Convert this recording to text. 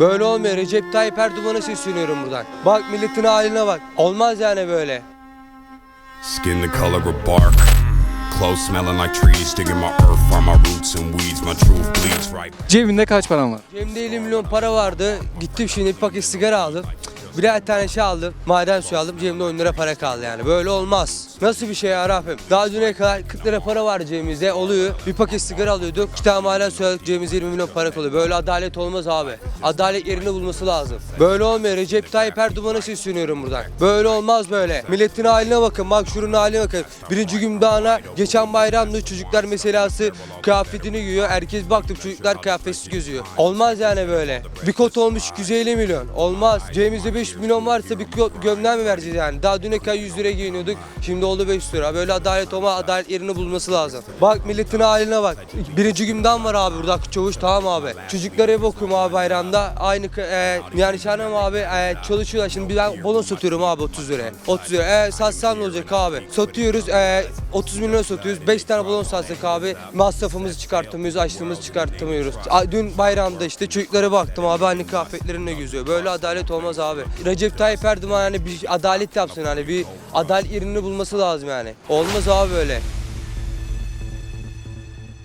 Böyle olmuyor. Recep Tayyip Erdoğan'a sesleniyorum buradan. Bak milletin haline bak. Olmaz yani böyle. Skin the color of bark. Clothes smelling like trees. Digging my earth from my roots and weeds. My truth bleeds right. Cebinde kaç paran var? Cemde 50 milyon para vardı. Gittim şimdi bir paket sigara aldım. Birer tane şey aldım. Maden suyu aldım. Cebimde 10 lira para kaldı yani. Böyle olmaz. Nasıl bir şey ya Rabbim? Daha düne kadar 40 lira para var cebimizde. Oluyor. Bir paket sigara alıyorduk. İki tane maden suyu aldık. Cebimizde 20 milyon para kalıyor. Böyle adalet olmaz abi. Adalet yerini bulması lazım. Böyle olmuyor. Recep Tayyip Erdoğan'a sesleniyorum buradan. Böyle olmaz böyle. Milletin haline bakın. Bak şunun haline bakın. Birinci gün dağına geçen bayramda çocuklar meselası kıyafetini giyiyor. Herkes baktım çocuklar kıyafetsiz gözüyor. Olmaz yani böyle. Bir kot olmuş 250 milyon. Olmaz. Cebimizde 5 milyon varsa bir gömleğe mi vereceğiz yani? Daha düne kadar 100 lira giyiniyorduk. Şimdi oldu 500 lira. Böyle adalet olma adalet yerini bulması lazım. Bak milletin haline bak. Birinci günden var abi burada çavuş tamam abi. Çocuklara ev okuyorum abi bayramda. Aynı e, yani şahanem abi e, çalışıyorlar. Şimdi ben balon satıyorum abi 30 liraya. 30 lira. E, satsan ne olacak abi? Satıyoruz. E, 30 milyon satıyoruz. 5 tane balon satsak abi. Masrafımızı çıkartamıyoruz. Açlığımızı çıkartamıyoruz. Dün bayramda işte çocuklara baktım abi aynı kıyafetlerinde geziyor. Böyle adalet olmaz abi. Recep Tayyip Erdoğan yani bir adalet yapsın hani bir adalet yerini bulması lazım yani. Olmaz abi böyle.